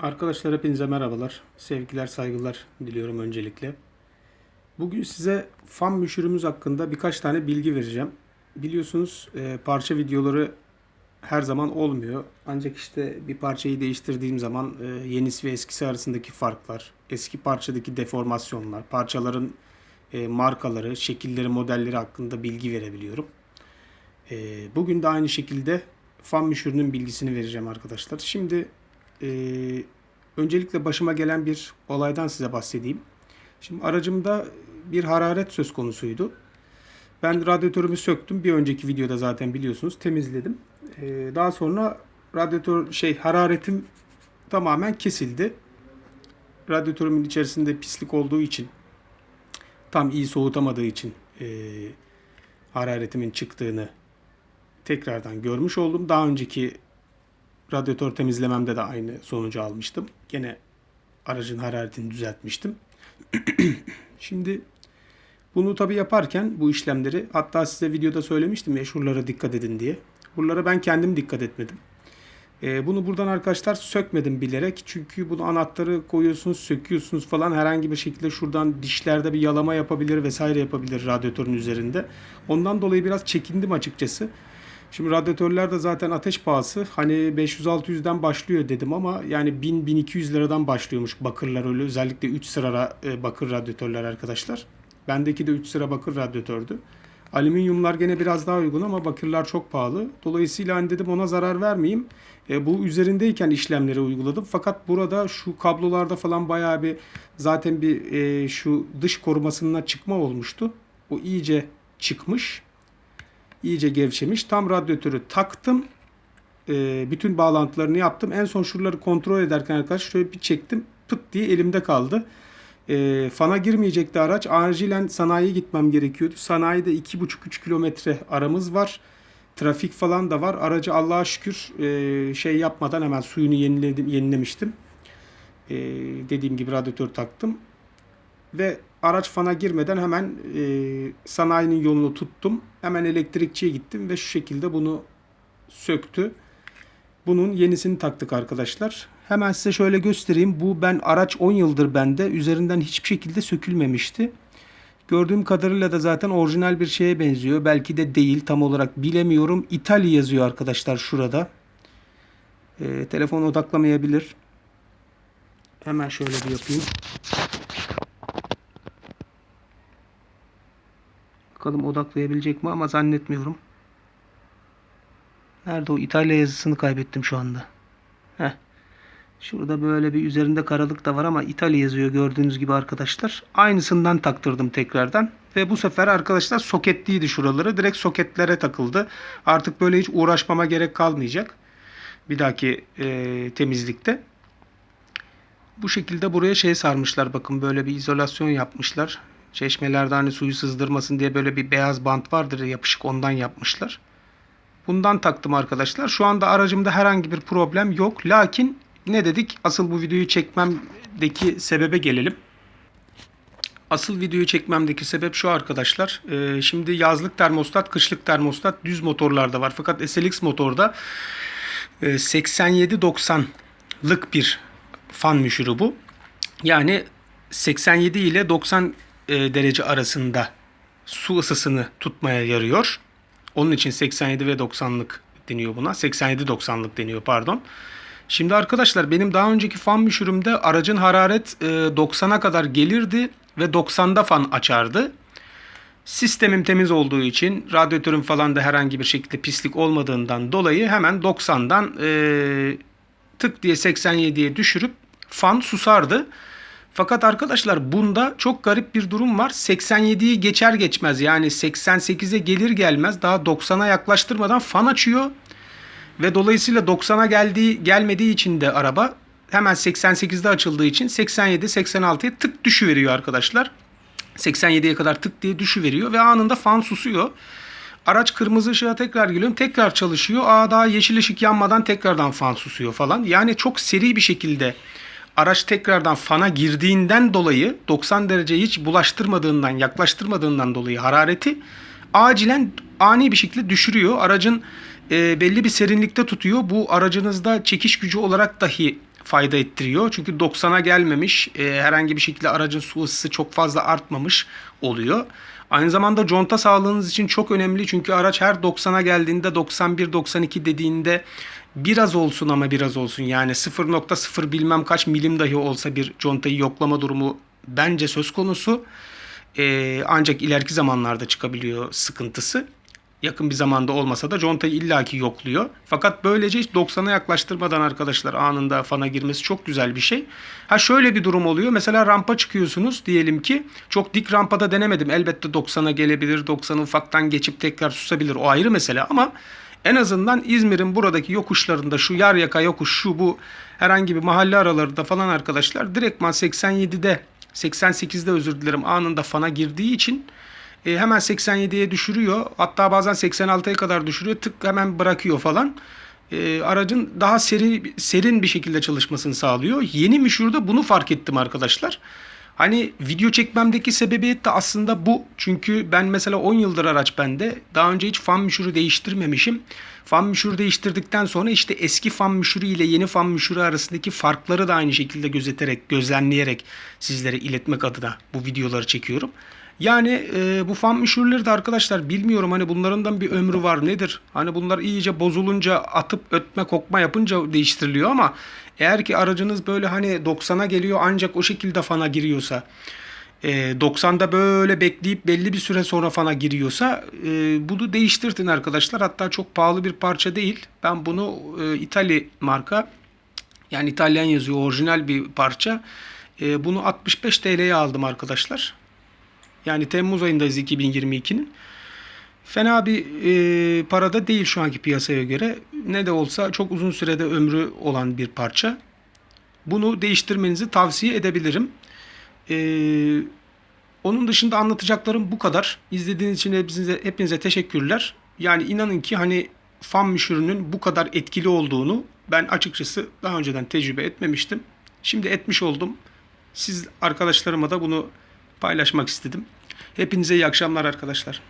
Arkadaşlar hepinize merhabalar. Sevgiler, saygılar diliyorum öncelikle. Bugün size fan müşürümüz hakkında birkaç tane bilgi vereceğim. Biliyorsunuz e, parça videoları her zaman olmuyor. Ancak işte bir parçayı değiştirdiğim zaman e, yenisi ve eskisi arasındaki farklar, eski parçadaki deformasyonlar, parçaların e, markaları, şekilleri, modelleri hakkında bilgi verebiliyorum. E, bugün de aynı şekilde fan müşürünün bilgisini vereceğim arkadaşlar. Şimdi e, öncelikle başıma gelen bir olaydan size bahsedeyim. Şimdi aracımda bir hararet söz konusuydu. Ben radyatörümü söktüm. Bir önceki videoda zaten biliyorsunuz temizledim. E, daha sonra radyatör şey hararetim tamamen kesildi. Radyatörümün içerisinde pislik olduğu için tam iyi soğutamadığı için e, hararetimin çıktığını tekrardan görmüş oldum. Daha önceki radyatör temizlememde de aynı sonucu almıştım. Gene aracın hararetini düzeltmiştim. Şimdi bunu tabi yaparken bu işlemleri hatta size videoda söylemiştim ya şuralara dikkat edin diye. Buralara ben kendim dikkat etmedim. Ee, bunu buradan arkadaşlar sökmedim bilerek. Çünkü bunu anahtarı koyuyorsunuz, söküyorsunuz falan herhangi bir şekilde şuradan dişlerde bir yalama yapabilir vesaire yapabilir radyatörün üzerinde. Ondan dolayı biraz çekindim açıkçası. Şimdi radyatörler de zaten ateş pahası. Hani 500-600'den başlıyor dedim ama yani 1000-1200 liradan başlıyormuş bakırlar öyle. Özellikle 3 sıra e, bakır radyatörler arkadaşlar. Bendeki de 3 sıra bakır radyatördü. Alüminyumlar gene biraz daha uygun ama bakırlar çok pahalı. Dolayısıyla hani dedim ona zarar vermeyeyim. E, bu üzerindeyken işlemleri uyguladım. Fakat burada şu kablolarda falan bayağı bir zaten bir e, şu dış korumasından çıkma olmuştu. O iyice çıkmış iyice gevşemiş. Tam radyatörü taktım. E, bütün bağlantılarını yaptım. En son şuraları kontrol ederken arkadaş şöyle bir çektim. Pıt diye elimde kaldı. E, fana girmeyecekti araç. Acilen sanayiye gitmem gerekiyordu. Sanayide 2,5-3 kilometre aramız var. Trafik falan da var. Aracı Allah'a şükür e, şey yapmadan hemen suyunu yeniledim, yenilemiştim. E, dediğim gibi radyatör taktım. Ve araç fana girmeden hemen e, sanayinin yolunu tuttum. Hemen elektrikçiye gittim ve şu şekilde bunu söktü. Bunun yenisini taktık arkadaşlar. Hemen size şöyle göstereyim. Bu ben araç 10 yıldır bende. Üzerinden hiçbir şekilde sökülmemişti. Gördüğüm kadarıyla da zaten orijinal bir şeye benziyor. Belki de değil tam olarak bilemiyorum. İtalya yazıyor arkadaşlar şurada. E, telefon odaklamayabilir. Hemen şöyle bir yapayım. Bakalım odaklayabilecek mi ama zannetmiyorum. Nerede o İtalya yazısını kaybettim şu anda. Heh. Şurada böyle bir üzerinde karalık da var ama İtalya yazıyor gördüğünüz gibi arkadaşlar. Aynısından taktırdım tekrardan. Ve bu sefer arkadaşlar soketliydi şuraları. Direkt soketlere takıldı. Artık böyle hiç uğraşmama gerek kalmayacak. Bir dahaki e, temizlikte. Bu şekilde buraya şey sarmışlar. Bakın böyle bir izolasyon yapmışlar. Çeşmelerde hani suyu sızdırmasın diye böyle bir beyaz bant vardır yapışık ondan yapmışlar. Bundan taktım arkadaşlar. Şu anda aracımda herhangi bir problem yok. Lakin ne dedik? Asıl bu videoyu çekmemdeki sebebe gelelim. Asıl videoyu çekmemdeki sebep şu arkadaşlar. Ee, şimdi yazlık termostat, kışlık termostat düz motorlarda var. Fakat SLX motorda e, 87-90'lık bir fan müşürü bu. Yani 87 ile 90 e, derece arasında su ısısını tutmaya yarıyor. Onun için 87 ve 90'lık deniyor buna. 87-90'lık deniyor pardon. Şimdi arkadaşlar benim daha önceki fan müşürümde aracın hararet e, 90'a kadar gelirdi ve 90'da fan açardı. Sistemim temiz olduğu için radyatörüm falan da herhangi bir şekilde pislik olmadığından dolayı hemen 90'dan e, tık diye 87'ye düşürüp fan susardı. Fakat arkadaşlar bunda çok garip bir durum var. 87'yi geçer geçmez yani 88'e gelir gelmez daha 90'a yaklaştırmadan fan açıyor. Ve dolayısıyla 90'a geldiği gelmediği için de araba hemen 88'de açıldığı için 87-86'ya tık düşüveriyor arkadaşlar. 87'ye kadar tık diye düşüveriyor ve anında fan susuyor. Araç kırmızı ışığa tekrar geliyor. Tekrar çalışıyor. Aa daha yeşil ışık yanmadan tekrardan fan susuyor falan. Yani çok seri bir şekilde araç tekrardan fana girdiğinden dolayı 90 derece hiç bulaştırmadığından, yaklaştırmadığından dolayı harareti acilen ani bir şekilde düşürüyor. Aracın e, belli bir serinlikte tutuyor. Bu aracınızda çekiş gücü olarak dahi fayda ettiriyor. Çünkü 90'a gelmemiş, e, herhangi bir şekilde aracın su ısısı çok fazla artmamış oluyor. Aynı zamanda conta sağlığınız için çok önemli çünkü araç her 90'a geldiğinde 91-92 dediğinde biraz olsun ama biraz olsun yani 0.0 bilmem kaç milim dahi olsa bir contayı yoklama durumu bence söz konusu. Ee, ancak ileriki zamanlarda çıkabiliyor sıkıntısı. Yakın bir zamanda olmasa da contayı illaki yokluyor. Fakat böylece hiç 90'a yaklaştırmadan arkadaşlar anında fana girmesi çok güzel bir şey. Ha şöyle bir durum oluyor. Mesela rampa çıkıyorsunuz diyelim ki. Çok dik rampada denemedim. Elbette 90'a gelebilir. 90'ı ufaktan geçip tekrar susabilir. O ayrı mesele ama en azından İzmir'in buradaki yokuşlarında şu yer yaka yokuş şu bu herhangi bir mahalle aralarında falan arkadaşlar direktman 87'de 88'de özür dilerim anında fana girdiği için e, hemen 87'ye düşürüyor. Hatta bazen 86'ya kadar düşürüyor. Tık hemen bırakıyor falan. E, aracın daha seri, serin bir şekilde çalışmasını sağlıyor. Yeni Mişur'da bunu fark ettim arkadaşlar. Hani video çekmemdeki sebebiyet de aslında bu. Çünkü ben mesela 10 yıldır araç bende. Daha önce hiç fan müşürü değiştirmemişim. Fan müşürü değiştirdikten sonra işte eski fan müşürü ile yeni fan müşürü arasındaki farkları da aynı şekilde gözeterek, gözlemleyerek sizlere iletmek adına bu videoları çekiyorum. Yani e, bu fan müşürleri de arkadaşlar bilmiyorum hani bunların bir ömrü var nedir? Hani bunlar iyice bozulunca atıp ötme kokma yapınca değiştiriliyor ama eğer ki aracınız böyle hani 90'a geliyor ancak o şekilde fana giriyorsa e, 90'da böyle bekleyip belli bir süre sonra fana giriyorsa e, bunu değiştirtin arkadaşlar. Hatta çok pahalı bir parça değil. Ben bunu e, İtali marka yani İtalyan yazıyor orijinal bir parça. E, bunu 65 TL'ye aldım arkadaşlar. Yani Temmuz ayındayız 2022'nin. Fena bir e, parada değil şu anki piyasaya göre. Ne de olsa çok uzun sürede ömrü olan bir parça. Bunu değiştirmenizi tavsiye edebilirim. E, onun dışında anlatacaklarım bu kadar. İzlediğiniz için hepinize, hepinize teşekkürler. Yani inanın ki hani fan müşürünün bu kadar etkili olduğunu ben açıkçası daha önceden tecrübe etmemiştim. Şimdi etmiş oldum. Siz arkadaşlarıma da bunu paylaşmak istedim. Hepinize iyi akşamlar arkadaşlar.